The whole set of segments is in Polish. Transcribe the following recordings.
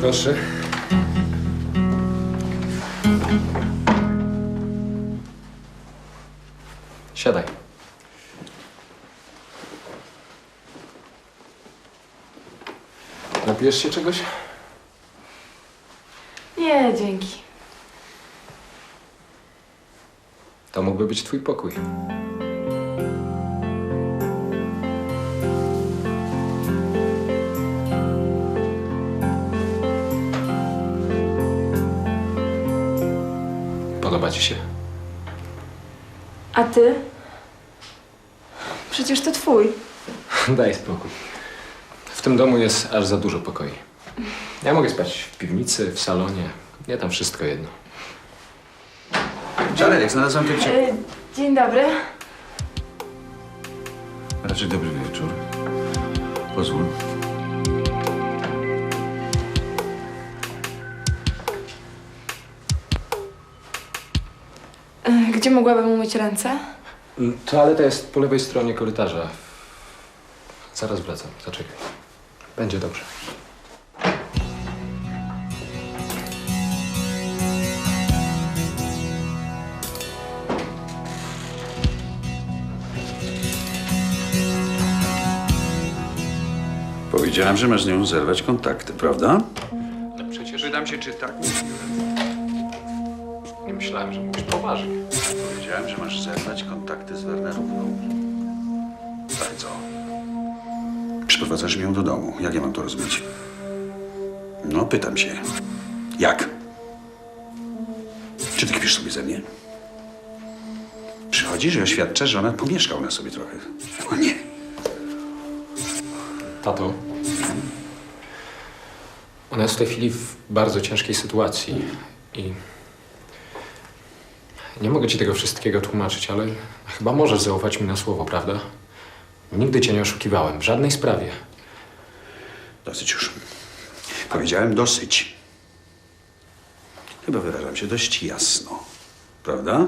Proszę. Siadaj. Napijesz się czegoś? Nie, dzięki. To mógłby być twój pokój. Podoba ci się? A ty? Przecież to twój. Daj spokój. W tym domu jest aż za dużo pokoi. Ja mogę spać w piwnicy, w salonie. Nie tam wszystko jedno. Czarek, znalazłem tu cię. E, dzień dobry. Raczej dobry wieczór. Pozwól. Gdzie mogłabym umyć ręce? Toaleta jest po lewej stronie korytarza. Zaraz wracam. Zaczekaj. Będzie dobrze. Powiedziałem, że masz z nią zerwać kontakty, prawda? Ale przecież Pytam się, czy tak nie myślałem, że mówisz poważnie. Powiedziałem, że masz zerwać kontakty z Wernerówną. Tak, co? Przyprowadzasz ją do domu. Jak ja mam to rozumieć? No, pytam się. Jak? Czy ty kpisz sobie ze mnie? Przychodzisz i oświadczasz, że ona pomieszka u nas sobie trochę. O nie. Tato, ona jest w tej chwili w bardzo ciężkiej sytuacji i nie mogę ci tego wszystkiego tłumaczyć, ale chyba możesz zaufać mi na słowo, prawda? Nigdy cię nie oszukiwałem, w żadnej sprawie. Dosyć już. Powiedziałem dosyć. Chyba wyrażam się dość jasno. Prawda?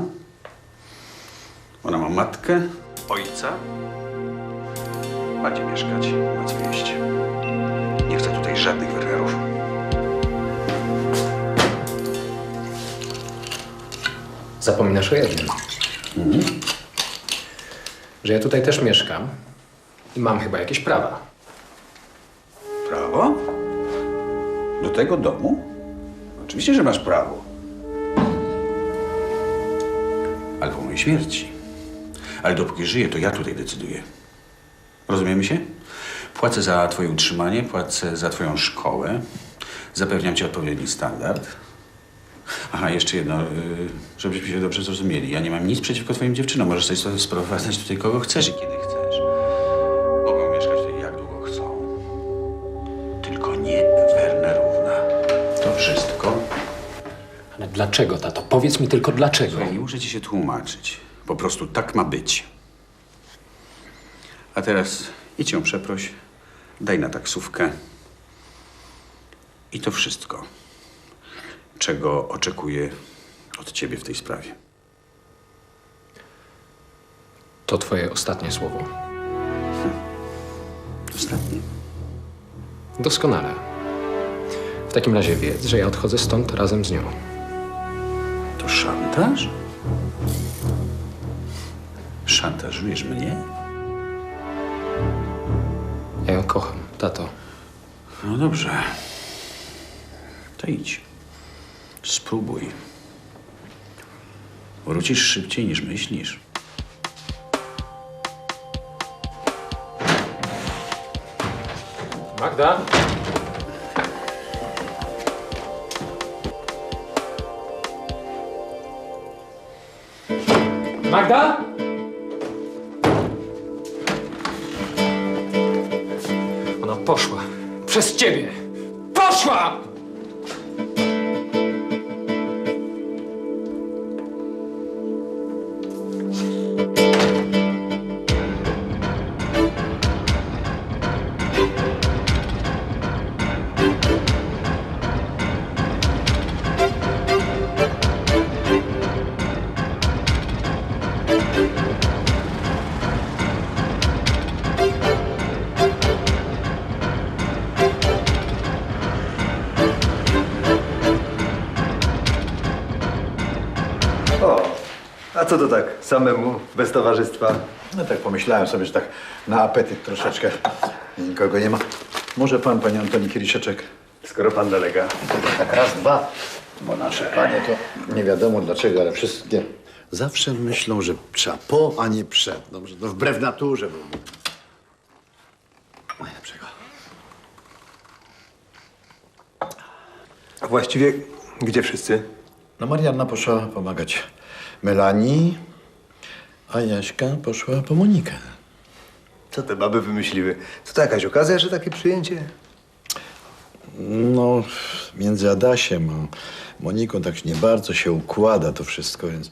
Ona ma matkę, ojca. Ma gdzie mieszkać, ma co jeść. Nie chcę tutaj żadnych Wernerów. Zapominasz o jednym. Że ja tutaj też mieszkam i mam chyba jakieś prawa. Prawo? Do tego domu? Oczywiście, że masz prawo. Ale po mojej śmierci. Ale dopóki żyję, to ja tutaj decyduję. Rozumiemy się? Płacę za twoje utrzymanie, płacę za twoją szkołę. Zapewniam ci odpowiedni standard. Aha, jeszcze jedno, y, żebyśmy się dobrze zrozumieli. Ja nie mam nic przeciwko twoim dziewczynom. Możesz sobie sprowadzać tutaj kogo chcesz i kiedy chcesz. Mogą mieszkać tutaj jak długo chcą. Tylko nie Wernerówna. To wszystko. Ale dlaczego, tato? Powiedz mi tylko dlaczego. Słuchaj, nie muszę ci się tłumaczyć. Po prostu tak ma być. A teraz idź ją przeproś, daj na taksówkę. I to wszystko, czego oczekuję od ciebie w tej sprawie. To twoje ostatnie słowo. Ostatnie. Doskonale. W takim razie wiedz, że ja odchodzę stąd razem z nią. To szantaż? Szantażujesz mnie? Ja ją kocham, tato. No dobrze. To idź. Spróbuj. Wrócisz szybciej niż myślisz. Magda? Magda? Ona poszła. Przez ciebie. To tak? Samemu, bez towarzystwa? No tak pomyślałem sobie, że tak na apetyt troszeczkę nikogo nie ma. Może pan, panie Antoni Kieliszeczek? Skoro pan delega. Tak raz, dwa. Bo nasze panie to nie wiadomo dlaczego, ale wszystkie zawsze myślą, że trzeba po, a nie przed. No, że to wbrew naturze. Bo... Najlepszego. A właściwie gdzie wszyscy? No Marianna poszła pomagać Melanii, a Jaśka poszła po Monikę. Co te baby wymyśliły? Co to jakaś okazja, że takie przyjęcie? No, między Adasiem a Moniką tak nie bardzo się układa to wszystko, więc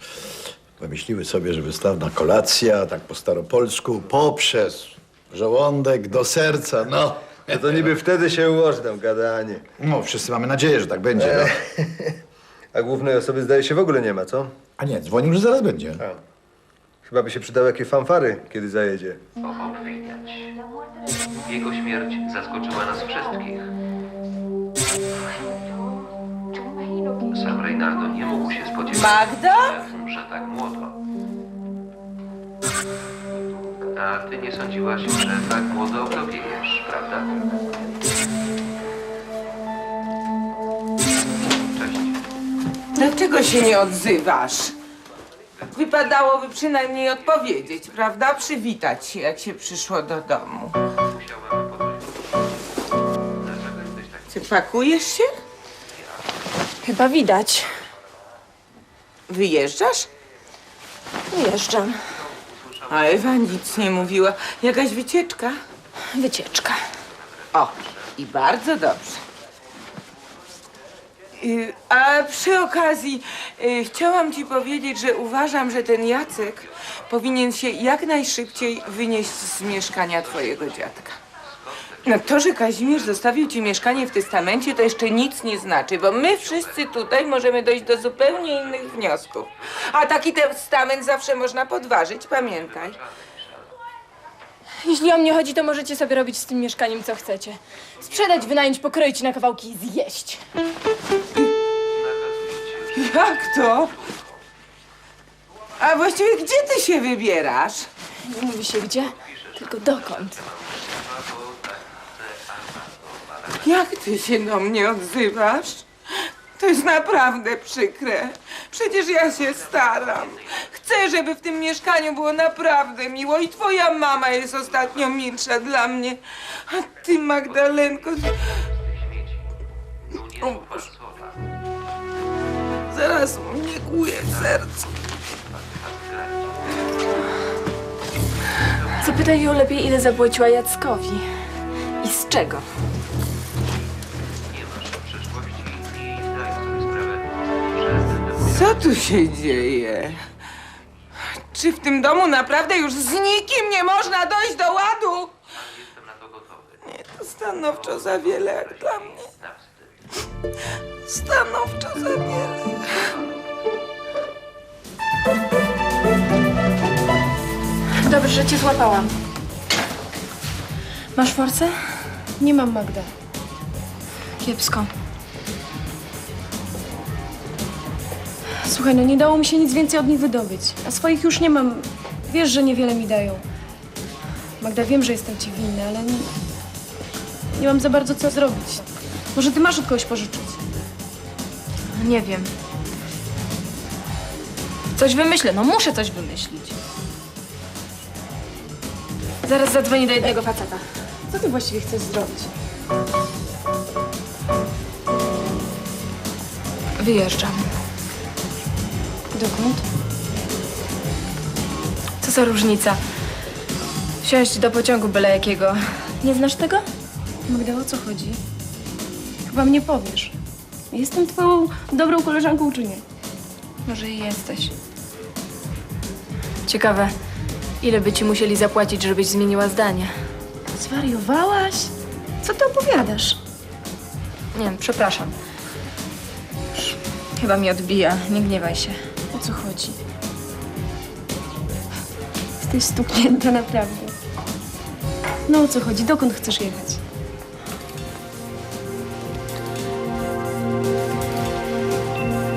wymyśliły sobie, że wystawna kolacja, tak po staropolsku, poprzez żołądek do serca, no. No to niby wtedy się ułoży tam gadanie. No, wszyscy mamy nadzieję, że tak będzie, no. A głównej osoby zdaje się w ogóle nie ma, co? A nie, dzwonił, że zaraz będzie. Chyba by się przydały jakieś fanfary, kiedy zajedzie. Obok widać. Jego śmierć zaskoczyła nas wszystkich. Sam Reynaldo nie mógł się spodziewać, Magda? że tak młodo. A ty nie sądziłaś, że tak młodo odopiejesz, prawda? Dlaczego się nie odzywasz? Wypadałoby przynajmniej odpowiedzieć, prawda? Przywitać się, jak się przyszło do domu. Czy pakujesz się? Chyba widać. Wyjeżdżasz? Wyjeżdżam. A Ewa nic nie mówiła. Jakaś wycieczka? Wycieczka. O, i bardzo dobrze. Y, A przy okazji y, chciałam ci powiedzieć, że uważam, że ten Jacek powinien się jak najszybciej wynieść z mieszkania twojego dziadka. No to, że Kazimierz zostawił ci mieszkanie w testamencie, to jeszcze nic nie znaczy, bo my wszyscy tutaj możemy dojść do zupełnie innych wniosków. A taki testament zawsze można podważyć, pamiętaj. Jeśli o mnie chodzi, to możecie sobie robić z tym mieszkaniem, co chcecie. Sprzedać, wynająć, pokroić na kawałki i zjeść. Jak to? A właściwie gdzie ty się wybierasz? Nie mówi się gdzie, tylko dokąd. Jak ty się do mnie odzywasz? To jest naprawdę przykre. Przecież ja się staram. Chcę, żeby w tym mieszkaniu było naprawdę miło i twoja mama jest ostatnio milsza dla mnie. A ty, Magdalenko, ufasz słowa. zaraz mnie kłuje w sercu. Zapytaj ją lepiej, ile zapłaciła Jackowi. I z czego? Co tu się dzieje? Czy w tym domu naprawdę już z nikim nie można dojść do ładu? jestem na to gotowy. Nie, to stanowczo za wiele jak dla mnie. Na wstyd. Stanowczo za wiele. Dobrze, że cię złapałam. Masz forsę? Nie mam Magda. Kiepsko. Słuchaj, no nie dało mi się nic więcej od nich wydobyć. A swoich już nie mam. Wiesz, że niewiele mi dają. Magda, wiem, że jestem ci winna, ale nie, nie mam za bardzo co zrobić. Może ty masz od kogoś pożyczyć? Nie wiem. Coś wymyślę, no muszę coś wymyślić. Zaraz zadzwonię do jednego faceta. Co ty właściwie chcesz zrobić? Wyjeżdżam. Dokąd? Co za różnica? Wsiąść do pociągu byle jakiego. Nie znasz tego? Magda, o co chodzi? Chyba mnie powiesz. Jestem twoją dobrą koleżanką, czy nie? Może i jesteś. Ciekawe, ile by ci musieli zapłacić, żebyś zmieniła zdanie? Zwariowałaś? Co ty opowiadasz? Nie przepraszam. Chyba mi odbija, nie gniewaj się. Jesteś stuknięta naprawdę. No o co chodzi? Dokąd chcesz jechać?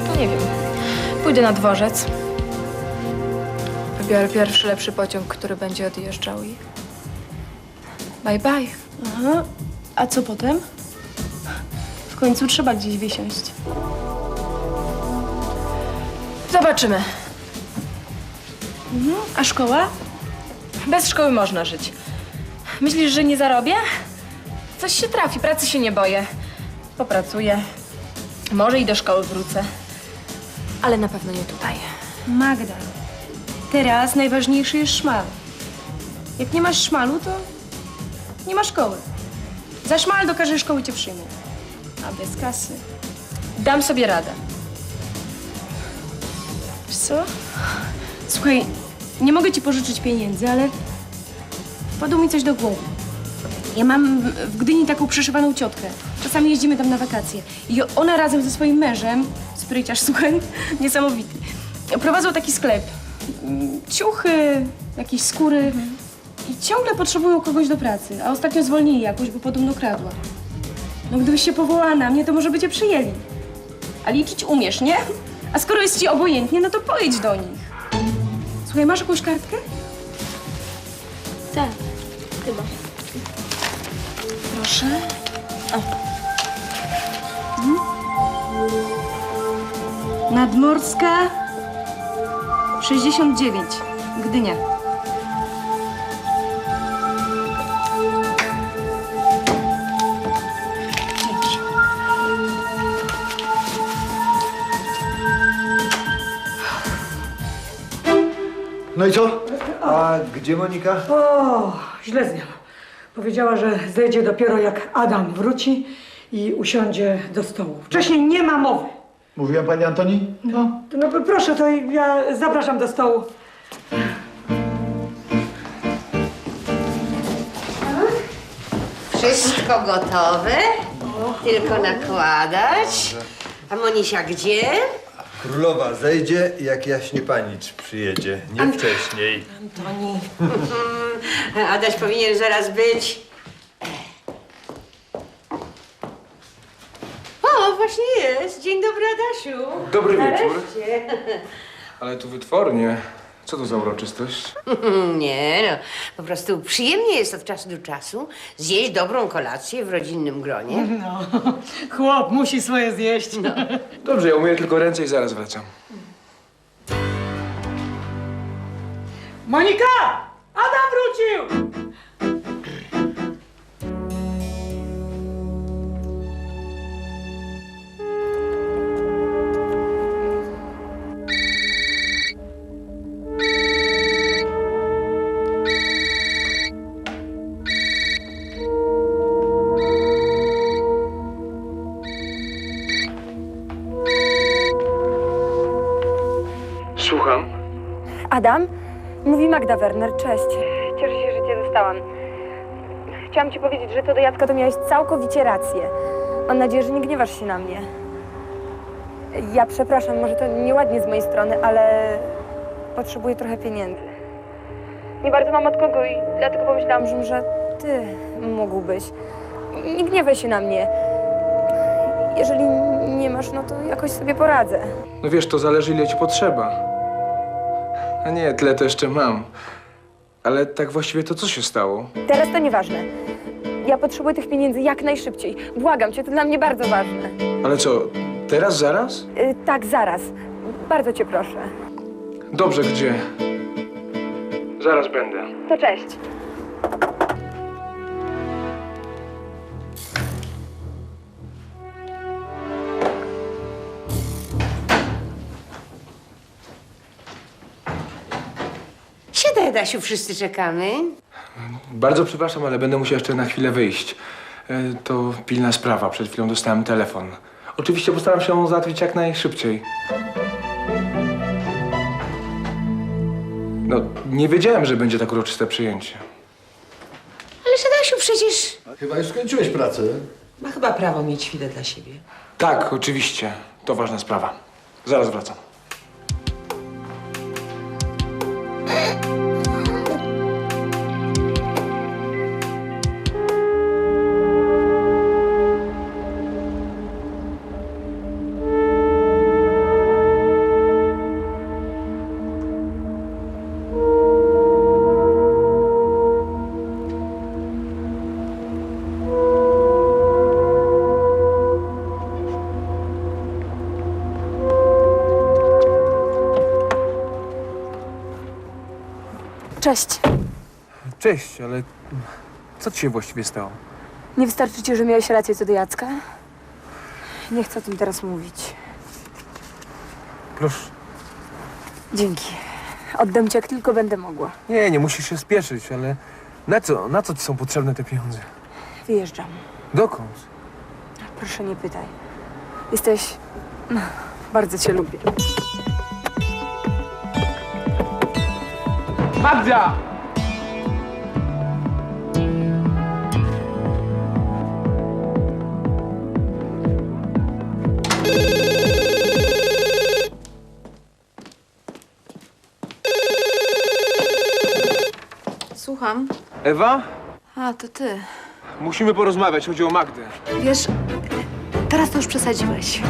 No nie wiem. Pójdę na dworzec. Wybiorę pierwszy lepszy pociąg, który będzie odjeżdżał i... Bye bye. Aha. A co potem? W końcu trzeba gdzieś wysiąść. Zobaczymy. A szkoła? Bez szkoły można żyć. Myślisz, że nie zarobię? Coś się trafi, pracy się nie boję. Popracuję. Może i do szkoły wrócę. Ale na pewno nie tutaj. Magda, teraz najważniejszy jest szmal. Jak nie masz szmalu, to nie ma szkoły. Za szmal do każdej szkoły cię przyjmą. A bez kasy. Dam sobie radę. Wiesz co? Słuchaj, nie mogę ci pożyczyć pieniędzy, ale wpadło mi coś do głowy. Ja mam w- Gdyni taką przyszywaną ciotkę. Czasami jeździmy tam na wakacje. I ona razem ze swoim mężem, spryciarz, słuchaj, niesamowity, prowadzą taki sklep. Ciuchy, jakieś skóry. I ciągle potrzebują kogoś do pracy. A ostatnio zwolnili jakoś, bo podobno kradła. No gdybyś się powołała na mnie, to może by cię przyjęli. A liczyć umiesz, nie? A skoro jest ci obojętnie, no to pojedź do nich. Słuchaj, masz jakąś kartkę? Tak, chyba. Proszę. O. Nadmorska 69, Gdynia. No i co? A gdzie Monika? O, źle z nią. Powiedziała, że zejdzie dopiero jak Adam wróci i usiądzie do stołu. Wcześniej nie ma mowy. Mówiła pani Antoni? No. No proszę, to ja zapraszam do stołu. Wszystko gotowe? Tylko nakładać. A Monisia gdzie? Królowa zejdzie, jak jaśnie panicz przyjedzie. Nie wcześniej. Antoni. Adaś powinien zaraz być. O, właśnie jest. Dzień dobry, Adasiu. Dobry wieczór. Nareszcie. Ale tu wytwornie. Co to za uroczystość? Nie no, po prostu przyjemnie jest od czasu do czasu zjeść dobrą kolację w rodzinnym gronie. No, chłop musi swoje zjeść. Dobrze, ja umyję tylko ręce i zaraz wracam. Monika! Adam wrócił! Adam? Mówi Magda Werner, cześć. Cieszę się, że cię dostałam. Chciałam ci powiedzieć, że to do Jacka to miałeś całkowicie rację. Mam nadzieję, że nie gniewasz się na mnie. Ja przepraszam, może to nieładnie z mojej strony, ale potrzebuję trochę pieniędzy. Nie bardzo mam od kogo i dlatego pomyślałam, że może ty mógłbyś. Nie gniewaj się na mnie. Jeżeli nie masz, no to jakoś sobie poradzę. No wiesz, to zależy ile ci potrzeba. A nie, tyle to jeszcze mam. Ale tak właściwie to co się stało? Teraz to nieważne. Ja potrzebuję tych pieniędzy jak najszybciej. Błagam cię, to dla mnie bardzo ważne. Ale co, teraz, zaraz? Y, tak, zaraz. Bardzo cię proszę. Dobrze, gdzie? Zaraz będę. To cześć. Adasiu, wszyscy czekamy. Bardzo przepraszam, ale będę musiał jeszcze na chwilę wyjść. E, To pilna sprawa. Przed chwilą dostałem telefon. Oczywiście postaram się ją załatwić jak najszybciej. No, nie wiedziałem, że będzie tak uroczyste przyjęcie. Ależ Adasiu, przecież... Chyba już skończyłeś pracę. Ma chyba prawo mieć chwilę dla siebie. Tak, oczywiście. To ważna sprawa. Zaraz wracam. Cześć. Cześć, ale co ci się właściwie stało? Nie wystarczy ci, że miałeś rację co do Jacka? Nie chcę o tym teraz mówić. Proszę. Dzięki. Oddam ci jak tylko będę mogła. Nie, nie musisz się spieszyć, ale na co, na co ci są potrzebne te pieniądze? Wyjeżdżam. Dokąd? Proszę nie pytaj. Jesteś... no, Bardzo cię lubię. Magda! Słucham. Ewa? A, to ty. Musimy porozmawiać, chodzi o Magdę. Wiesz, teraz to już przesadziłeś.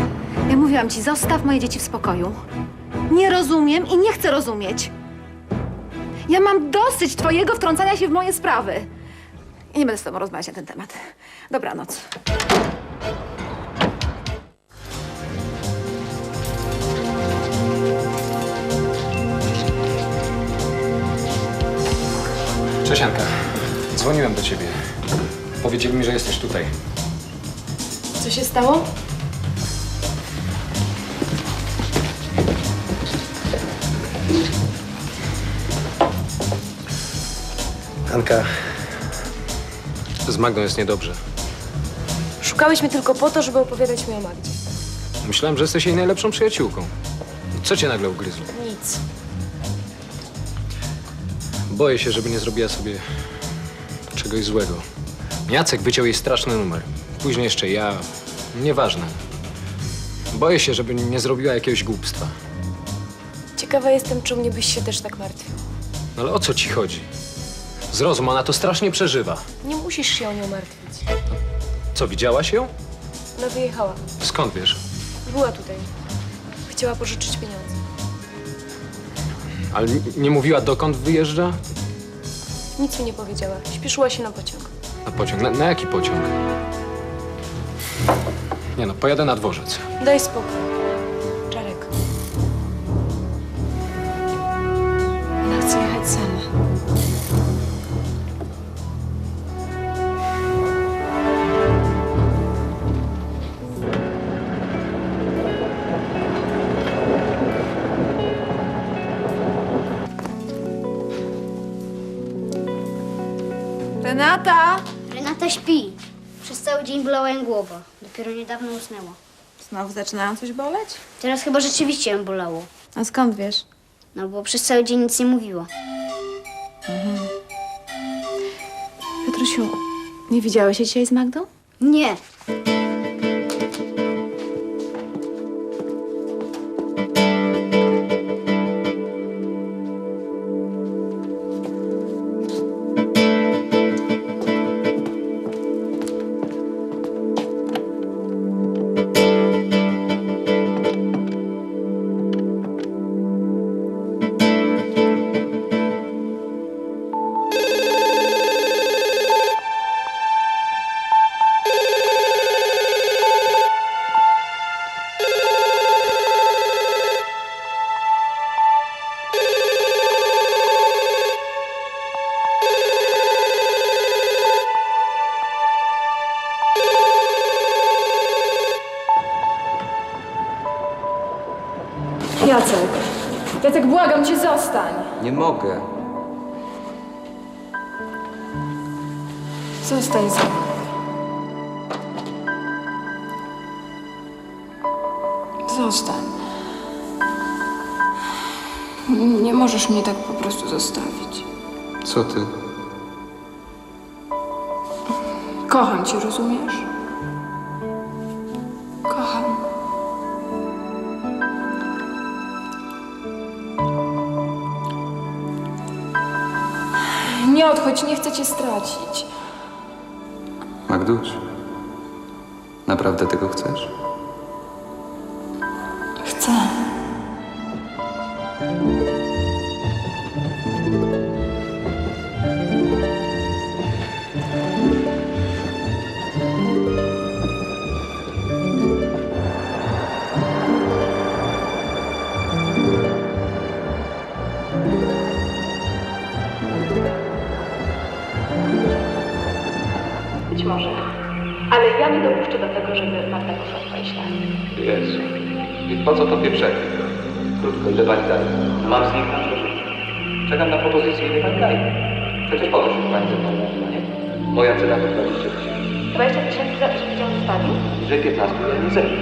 Ja mówiłam ci, zostaw moje dzieci w spokoju. Nie rozumiem i nie chcę rozumieć. Ja mam dosyć twojego wtrącania się w moje sprawy. I nie będę z tobą rozmawiać na ten temat. Dobranoc. Cześć Anka. Dzwoniłem do ciebie. Powiedzieli mi, że jesteś tutaj. Co się stało? Anka. Z Magdą jest niedobrze. Szukałeś mnie tylko po to, żeby opowiadać mi o Magdzie. Myślałem, że jesteś jej najlepszą przyjaciółką. Co cię nagle ugryzło? Nic. Boję się, żeby nie zrobiła sobie czegoś złego. Jacek wyciął jej straszny numer. Później jeszcze ja. Nieważne. Boję się, żeby nie zrobiła jakiegoś głupstwa. Ciekawa jestem, czy mnie byś się też tak martwił. No ale o co ci chodzi? Zrozum, ona to strasznie przeżywa. Nie musisz się o nią martwić. Co, widziałaś ją? Ona wyjechała. Skąd wiesz? Była tutaj. Chciała pożyczyć pieniądze. Ale nie mówiła, dokąd wyjeżdża? Nic mi nie powiedziała. Śpieszyła się na pociąg. Na pociąg. Na, na jaki pociąg? Nie no, pojadę na dworzec. Daj spokój. Czarek. Ona chce jechać sama. Renata śpi. Przez cały dzień bolała ją głowa. Dopiero niedawno usnęła. Znowu zaczynają coś boleć? Teraz chyba rzeczywiście ją bolało. A skąd wiesz? No bo przez cały dzień nic nie mówiła. Piotrusiu, nie widziałeś się dzisiaj z Magdą? Nie. Błagam cię, zostań. Nie mogę. Zostań ze mną. Zostań. Nie możesz mnie tak po prostu zostawić. Co ty? Kocham cię, rozumiesz? Odchodź, nie chcę cię stracić. Magduś, naprawdę tego chcesz? Dopuszczę do tego, żeby w twoje ślady. Jezu. I po co to pieprzenie? Krótko, ile pani daje? Mam z nim na Czekam na propozycję, ile pani daje. Przecież po to się pani ze mną mówiła, nie? Moja cena to 20 tysięcy. 20 tysięcy za to, że widział zostawił? Że 15 ja nie zejdę.